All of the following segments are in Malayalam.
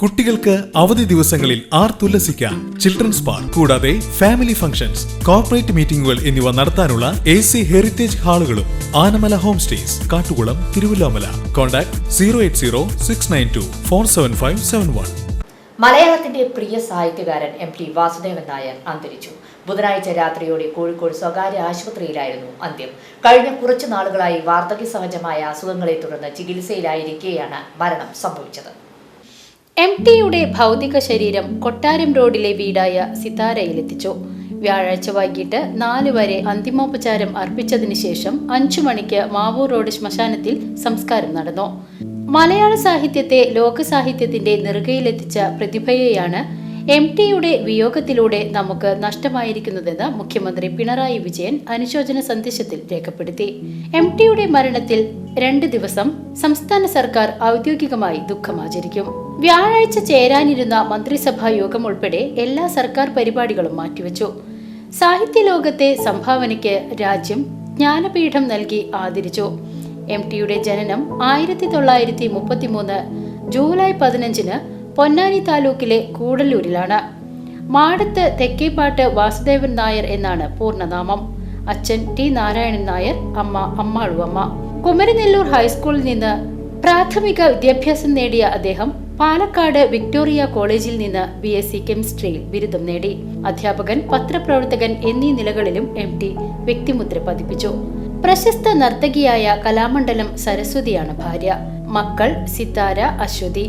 കുട്ടികൾക്ക് അവധി ദിവസങ്ങളിൽ ആർ തുല്ലസിക്കാം. ചിൽഡ്രൻസ് പാർക്ക് കൂടാതെ ഫാമിലി ഫംഗ്ഷൻസ് കോർപ്പറേറ്റ് മീറ്റിംഗുകൾ എന്നിവ നടത്താനുള്ള A C heritage ഹാളുകളും Anamala home stays Kattukulam Thiruvallamala. Contact zero eight zero six nine two four seven five seven one മലയാളത്തിന്റെ പ്രിയ സാഹിത്യകാരൻ എം ടി വാസുദേവൻ നായർ അന്തരിച്ചു. ബുധനാഴ്ച രാത്രിയോടെ കോഴിക്കോട് സ്വകാര്യ ആശുപത്രിയിലായിരുന്നു അന്ത്യം. കഴിഞ്ഞ കുറച്ചു നാളുകളായി വാർദ്ധക്യ സഹജമായ അസുഖങ്ങളെ തുടർന്ന് ചികിത്സയിലായിരിക്കെയാണ് മരണം സംഭവിച്ചത്. എം ടിയുടെ ഭൗതിക ശരീരം കൊട്ടാരം റോഡിലെ വീടായ സിതാരയിലെത്തിച്ചു. വ്യാഴാഴ്ച വൈകിട്ട് നാല് വരെ അന്തിമോപചാരം അർപ്പിച്ചതിന് ശേഷം അഞ്ചു മണിക്ക് മാവൂർ റോഡ് ശ്മശാനത്തിൽ സംസ്കാരം നടന്നു. മലയാള സാഹിത്യത്തെ ലോക സാഹിത്യത്തിന്റെ നെറുകയിലെത്തിച്ച പ്രതിഭയെയാണ് എം ടിയുടെ വിയോഗത്തിലൂടെ നമുക്ക് നഷ്ടമായിരിക്കുന്നതെന്ന് മുഖ്യമന്ത്രി പിണറായി വിജയൻ അനുശോചന സന്ദേശത്തിൽ രേഖപ്പെടുത്തി. എം ടിയുടെ മരണത്തിൽ രണ്ട് ദിവസം സംസ്ഥാന സർക്കാർ ഔദ്യോഗികമായി ദുഃഖം ആചരിക്കും വ്യാഴാഴ്ച ചേരാനിരുന്ന മന്ത്രിസഭാ യോഗം ഉൾപ്പെടെ എല്ലാ സർക്കാർ പരിപാടികളും മാറ്റിവെച്ചു. സാഹിത്യ ലോകത്തെ സംഭാവനയ്ക്ക് രാജ്യം ജ്ഞാനപീഠം നൽകി ആദരിച്ചു. എം ടിയുടെ ജനനം ആയിരത്തി തൊള്ളായിരത്തി മുപ്പത്തിമൂന്ന് ജൂലൈ പതിനഞ്ചിന് പൊന്നാനി താലൂക്കിലെ കൂടല്ലൂരിലാണ്. മാടത്ത് തെക്കേപ്പാട്ട് വാസുദേവൻ നായർ എന്നാണ് പൂർണനാമം. അച്ഛൻ ടി നാരായണൻ നായർ അമ്മ അമ്മാളുവമ്മ. കുമരനെല്ലൂർ ഹൈസ്കൂളിൽ നിന്ന് പ്രാഥമിക വിദ്യാഭ്യാസം നേടിയ അദ്ദേഹം പാലക്കാട് വിക്ടോറിയ കോളേജിൽ നിന്ന് ബി എസ് സി കെമിസ്ട്രിയിൽ ബിരുദം നേടി. അധ്യാപകൻ പത്രപ്രവർത്തകൻ എന്നീ നിലകളിലും എം ടി വ്യക്തിമുദ്ര പതിപ്പിച്ചു. പ്രശസ്ത നർത്തകിയായ കലാമണ്ഡലം സരസ്വതിയാണ് ഭാര്യ. മക്കൾ സിതാര അശ്വതി.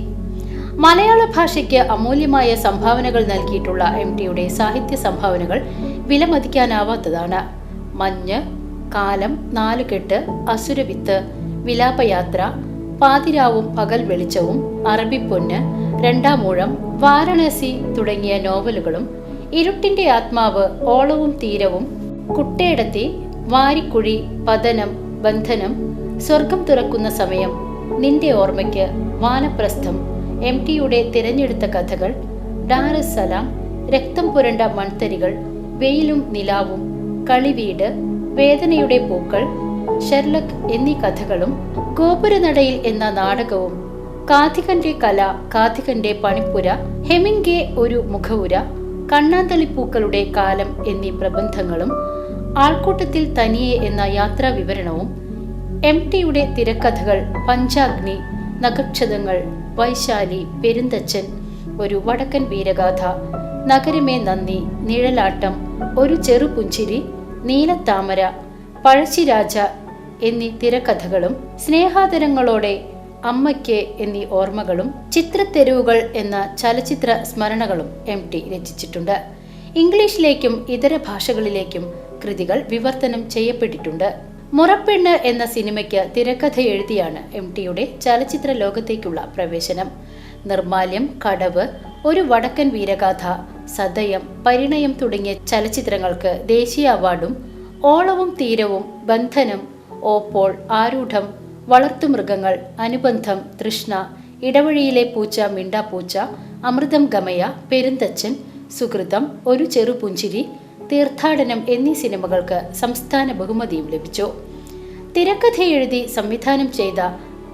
മലയാള ഭാഷയ്ക്ക് അമൂല്യമായ സംഭാവനകൾ നൽകിയിട്ടുള്ള എം ടിയുടെ സാഹിത്യ സംഭാവനകൾ വിലമതിക്കാനാവാത്തതാണ്. മഞ്ഞ് കാലം നാലുകെട്ട് അസുരവിത്ത് വിലാപയാത്ര പാതിരാവും പകൽ വെളിച്ചവും അറബിപ്പൊന്ന് രണ്ടാമൂഴം വാരണാസി തുടങ്ങിയ നോവലുകളും ഇരുട്ടിന്റെ ആത്മാവ് ഓളവും തീരവും കുട്ടേടത്തി വാരിക്കുഴി പതനം ബന്ധനം സ്വർഗം തുറക്കുന്ന സമയം നിന്റെ ഓർമ്മയ്ക്ക് വാനപ്രസ്ഥം എം ടിയുടെ തിരഞ്ഞെടുത്ത കഥകൾ ഡാരസലാം രക്തം പുരണ്ട മൺതരികൾ വെയിലും നിലാവും കളിവീട് വേദനയുടെ പൂക്കൾ ഷെർലക് എന്നീ കഥകളും ഗോപുരനടയിൽ എന്ന നാടകവും കാഥികന്റെ കല കാഥികന്റെ പണിപ്പുര ഹെമിംഗെ ഒരു മുഖവുര കണ്ണാന്തളിപ്പൂക്കളുടെ കാലം എന്നീ പ്രബന്ധങ്ങളും ആൾക്കൂട്ടത്തിൽ തനിയെ എന്ന യാത്രാ വിവരണവും എം ടിയുടെ തിരക്കഥകൾ പഞ്ചാഗ്നി നഗക്ഷതങ്ങൾ വൈശാലി പെരുന്തച്ചൻ ഒരു വടക്കൻ വീരഗാഥ നഗരമേ നന്ദി നിഴലാട്ടം ഒരു ചെറുപുഞ്ചിരി നീലത്താമര പഴശ്ശിരാജ എന്നീ തിരക്കഥകളും സ്നേഹാദരങ്ങളോടെ അമ്മയ്ക്ക് എന്നീ ഓർമ്മകളും ചിത്രത്തെരുവുകൾ എന്ന ചലച്ചിത്ര സ്മരണകളും എം ടി രചിച്ചിട്ടുണ്ട്. ഇംഗ്ലീഷിലേക്കും ഇതര ഭാഷകളിലേക്കും കൃതികൾ വിവർത്തനം ചെയ്യപ്പെട്ടിട്ടുണ്ട്. മുറപ്പെണ്ണ് എന്ന സിനിമയ്ക്ക് തിരക്കഥ എഴുതിയാണ് എം ടിയുടെ ചലച്ചിത്ര ലോകത്തേക്കുള്ള പ്രവേശനം. നിർമാല്യം കടവ് ഒരു വടക്കൻ വീരഗാഥ സദയം പരിണയം തുടങ്ങിയ ചലച്ചിത്രങ്ങൾക്ക് ദേശീയ അവാർഡും ഓളവും തീരവും ബന്ധനം ഓപ്പോൾ ആരൂഢം വളർത്തുമൃഗങ്ങൾ അനുബന്ധം തൃഷ്ണ ഇടവഴിയിലെ പൂച്ച മിണ്ടാപ്പൂച്ച അമൃതം ഗമയ പെരുന്തച്ചൻ സുഹൃതം ഒരു ചെറുപുഞ്ചിരി തീർത്ഥാടനം എന്നീ സിനിമകൾക്ക് സംസ്ഥാന ബഹുമതിയും ലഭിച്ചു. തിരക്കഥ എഴുതി സംവിധാനം ചെയ്ത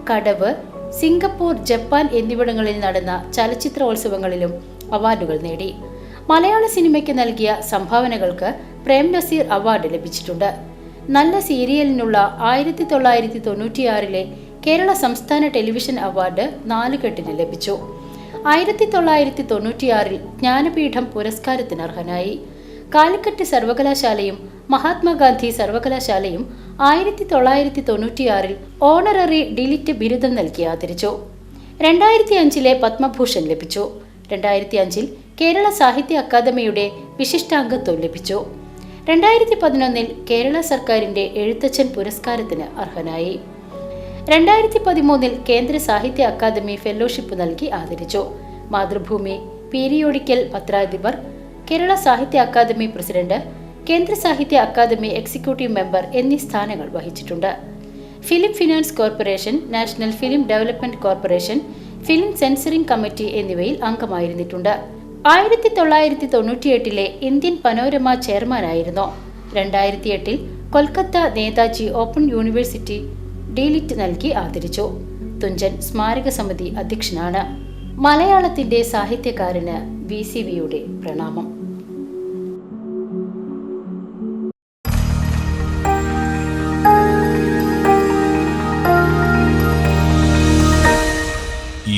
കടവ് സിംഗപ്പൂർ ജപ്പാൻ എന്നിവിടങ്ങളിൽ നടന്ന ചലച്ചിത്രോത്സവങ്ങളിലും അവാർഡുകൾ നേടി. മലയാള സിനിമയ്ക്ക് നൽകിയ സംഭാവനകൾക്ക് പ്രേം നസീർ അവാർഡ് ലഭിച്ചിട്ടുണ്ട്. നല്ല സീരിയലിനുള്ള ആയിരത്തി തൊള്ളായിരത്തി തൊണ്ണൂറ്റിയാറിലെ കേരള സംസ്ഥാന ടെലിവിഷൻ അവാർഡ് നാലുകെട്ടിന് ലഭിച്ചു. ആയിരത്തി തൊള്ളായിരത്തി തൊണ്ണൂറ്റിയാറിൽ ജ്ഞാനപീഠം പുരസ്കാരത്തിന് അർഹനായി. കാലിക്കറ്റ് സർവകലാശാലയും മഹാത്മാഗാന്ധി സർവകലാശാലയും ആയിരത്തി തൊള്ളായിരത്തി തൊണ്ണൂറ്റിയാറിൽ ഓണററി ഡിലിറ്റ് ബിരുദം നൽകി ആദരിച്ചു. രണ്ടായിരത്തി അഞ്ചിലെ പത്മഭൂഷൺ ലഭിച്ചു. രണ്ടായിരത്തി അഞ്ചിൽ കേരള സാഹിത്യ അക്കാദമിയുടെ വിശിഷ്ടാംഗത്വം ലഭിച്ചു. രണ്ടായിരത്തി പതിനൊന്നിൽ കേരള സർക്കാരിന്റെ എഴുത്തച്ഛൻ പുരസ്കാരത്തിന് അർഹനായി. രണ്ടായിരത്തി പതിമൂന്നിൽ കേന്ദ്ര സാഹിത്യ അക്കാദമി ഫെലോഷിപ്പ് നൽകി ആദരിച്ചു. മാതൃഭൂമി പീരിയോഡിക്കൽ പത്രാധിപർ കേരള സാഹിത്യ അക്കാദമി പ്രസിഡന്റ് കേന്ദ്ര സാഹിത്യ അക്കാദമി എക്സിക്യൂട്ടീവ് മെമ്പർ എന്നീ സ്ഥാനങ്ങൾ വഹിച്ചിട്ടുണ്ട്. Film finance corporation national film development corporation film censoring committee എന്നിവയിൽ അംഗമായിരുന്നിട്ടുണ്ട്. ആയിരത്തി തൊള്ളായിരത്തി തൊണ്ണൂറ്റിയെട്ടിലെ ഇന്ത്യൻ പനോരമ ചെയർമാനായിരുന്നു. രണ്ടായിരത്തി എട്ടിൽ Kolkata Netaji open university D Litt നൽകി ആദരിച്ചു. തുഞ്ചൻ സ്മാരക സമിതി അധ്യക്ഷനാണ്. മലയാളത്തിന്റെ സാഹിത്യകാരന് വി സി വിയുടെ പ്രണാമം.